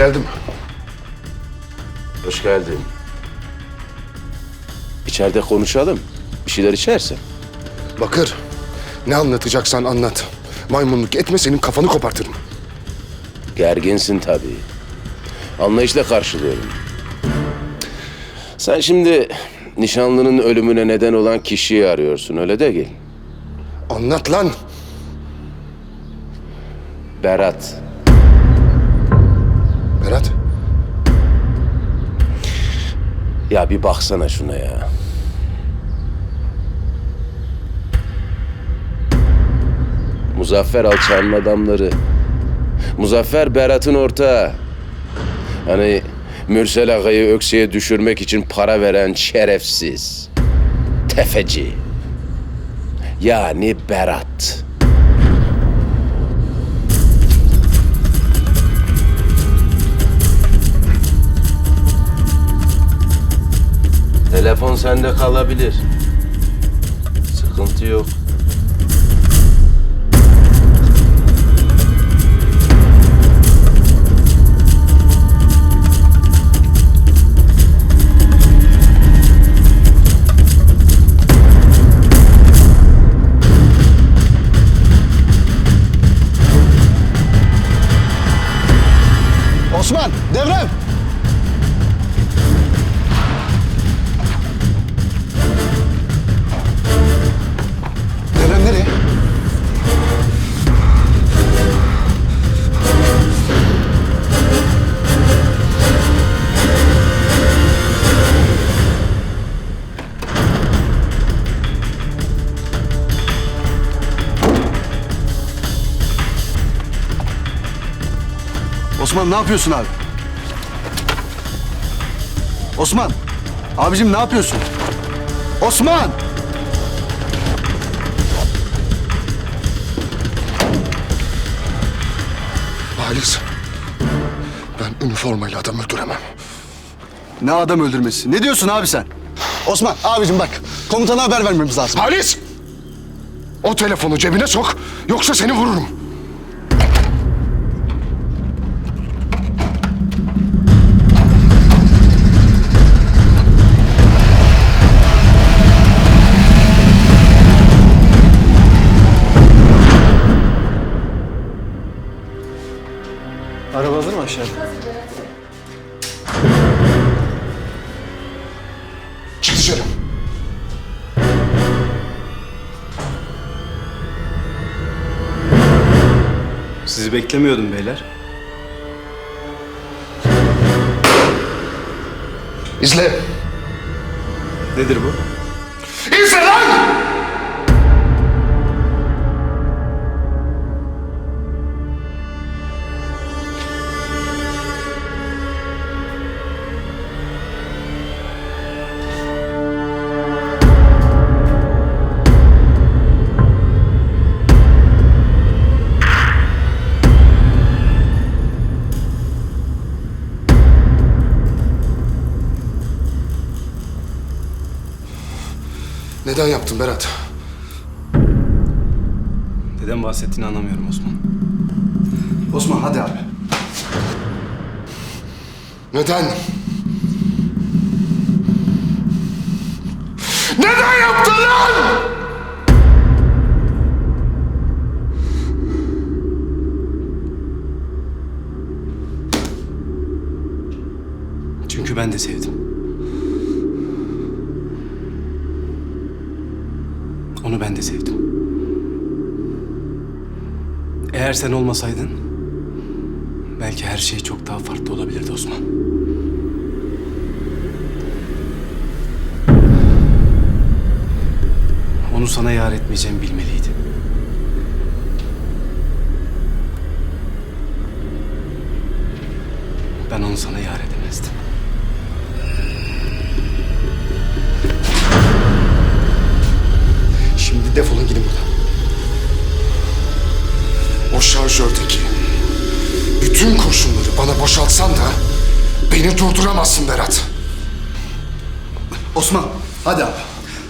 Geldim. Hoş geldin. İçeride konuşalım. Bir şeyler içersin. Bakır. Ne anlatacaksan anlat. Maymunluk etme senin kafanı kopartırım. Gerginsin tabii. Anlayışla karşılıyorum. Sen şimdi nişanlının ölümüne neden olan kişiyi arıyorsun öyle değil. Anlat lan. Berat. Ya bir baksana şuna ya. Muzaffer Alçağ'ın adamları. Muzaffer Berat'ın ortağı. Hani Mürsel Ağa'yı ökseye düşürmek için para veren şerefsiz. Tefeci. Yani Berat. Telefon sende kalabilir. Sıkıntı yok. Osman, devrem. Osman ne yapıyorsun abi? Osman. Abicim ne yapıyorsun? Osman! Halis. Ben üniformayla adam öldüremem. Ne adam öldürmesi? Ne diyorsun abi sen? Osman abicim bak. Komutana haber vermemiz lazım. Halis! O telefonu cebine sok yoksa seni vururum. Aşağıda? Çık dışarı. Sizi beklemiyordum beyler. İzle. Nedir bu? Neden yaptın Berat? Neden bahsettiğini anlamıyorum Osman. Osman hadi abi. Neden? Neden yaptın lan? Çünkü ben de sevdim. Onu ben de sevdim. Eğer sen olmasaydın belki her şey çok daha farklı olabilirdi Osman. Onu sana yar etmeyeceğimi bilmeliydi. Ben onu sana yar edemezdim. Gidin buradan. O şarjördeki bütün kurşunları bana boşaltsan da beni durduramazsın Berat. Osman hadi abi.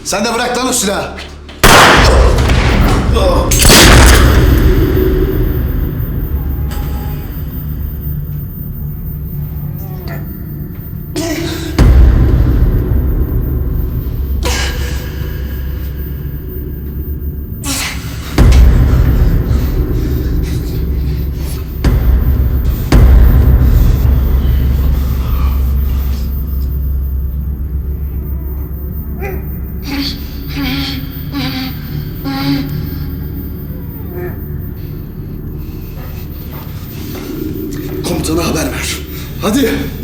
Sen de bırak lan o silahı. Hadi.